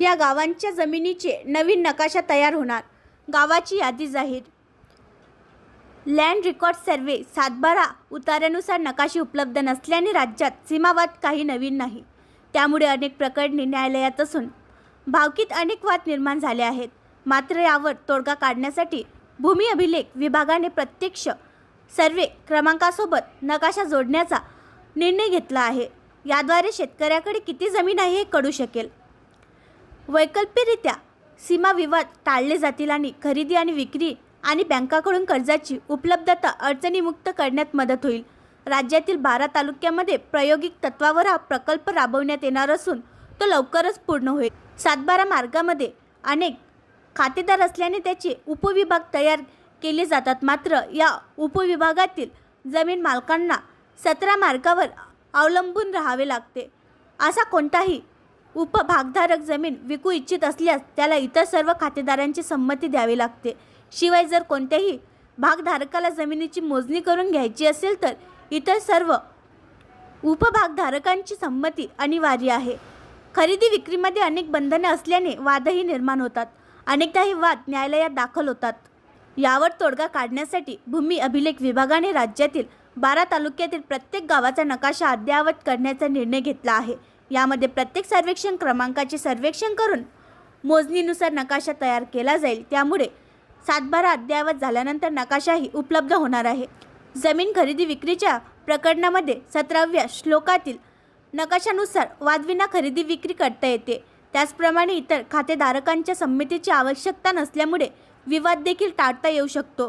या गावांच्या जमिनीचे नवीन नकाशा तयार होणार. गावाची यादी जाहीर. लँड रेकॉर्ड सर्वे सातबारा उतार्यानुसार नकाशे उपलब्ध नसल्याने राज्यात सीमावाद काही नवीन नाही. त्यामुळे अनेक प्रकरणे न्यायालयात असून भावकीत अनेक वाद निर्माण झाले आहेत. मात्र यावर तोडगा काढण्यासाठी भूमी अभिलेख विभागाने प्रत्यक्ष सर्वे क्रमांकासोबत नकाशा जोडण्याचा निर्णय घेतला आहे. याद्वारे शेतकऱ्याकडे किती जमीन आहे हे कळू शकेल. वैकल्पिकरित्या सीमा विवाद टाळले जातील आणि खरेदी आणि विक्री आणि बँकाकडून कर्जाची उपलब्धता अडचणीमुक्त करण्यात मदत होईल. राज्यातील बारा तालुक्यामध्ये प्रायोगिक तत्वावर हा प्रकल्प राबवण्यात येणार असून तो लवकरच पूर्ण होईल. सातबारा मार्गामध्ये अनेक खातेदार असल्याने त्याचे उपविभाग तयार केले जातात. मात्र या उपविभागातील जमीन मालकांना सतरा मार्गावर अवलंबून राहावे लागते. असा कोणताही उपभागधारक जमीन विकू इच्छित असल्यास त्याला इतर सर्व खातेदारांची संमती द्यावी लागते. शिवाय जर कोणत्याही भागधारकाला जमिनीची मोजणी करून घ्यायची असेल तर इतर सर्व उपभागधारकांची संमती अनिवार्य आहे. खरेदी विक्रीमध्ये अनेक बंधने असल्याने वादही निर्माण होतात. अनेकदा हे वाद न्यायालयात दाखल होतात. यावर तोडगा काढण्यासाठी भूमी अभिलेख विभागाने राज्यातील बारा तालुक्यातील प्रत्येक गावाचा नकाशा अद्ययावत करण्याचा निर्णय घेतला आहे. यामध्ये प्रत्येक सर्वेक्षण क्रमांकाचे सर्वेक्षण करून मोजणीनुसार नकाशा तयार केला जाईल. त्यामुळे सातबारा अद्ययावत झाल्यानंतर नकाशाही उपलब्ध होणार आहे. जमीन खरेदी विक्रीच्या प्रकरणामध्ये सतराव्या श्लोकातील नकाशानुसार वादविना खरेदी विक्री करता येते. त्याचप्रमाणे इतर खातेधारकांच्या संमतीची आवश्यकता नसल्यामुळे विवाद देखील टाळता येऊ शकतो.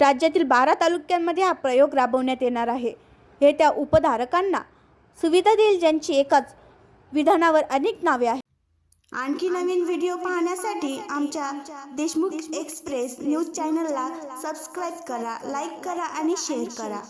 राज्यातील बारा तालुक्यांमध्ये हा प्रयोग राबवण्यात येणार आहे. हे त्या उपधारकांना सुविधा देईल ज्यांची एकाच विधानावर अनेक नावे आहेत. आणखी नवीन व्हिडिओ पाहण्यासाठी आमच्या देशमुख एक्सप्रेस न्यूज चॅनलला सबस्क्राईब करा लाईक करा आणि शेअर करा.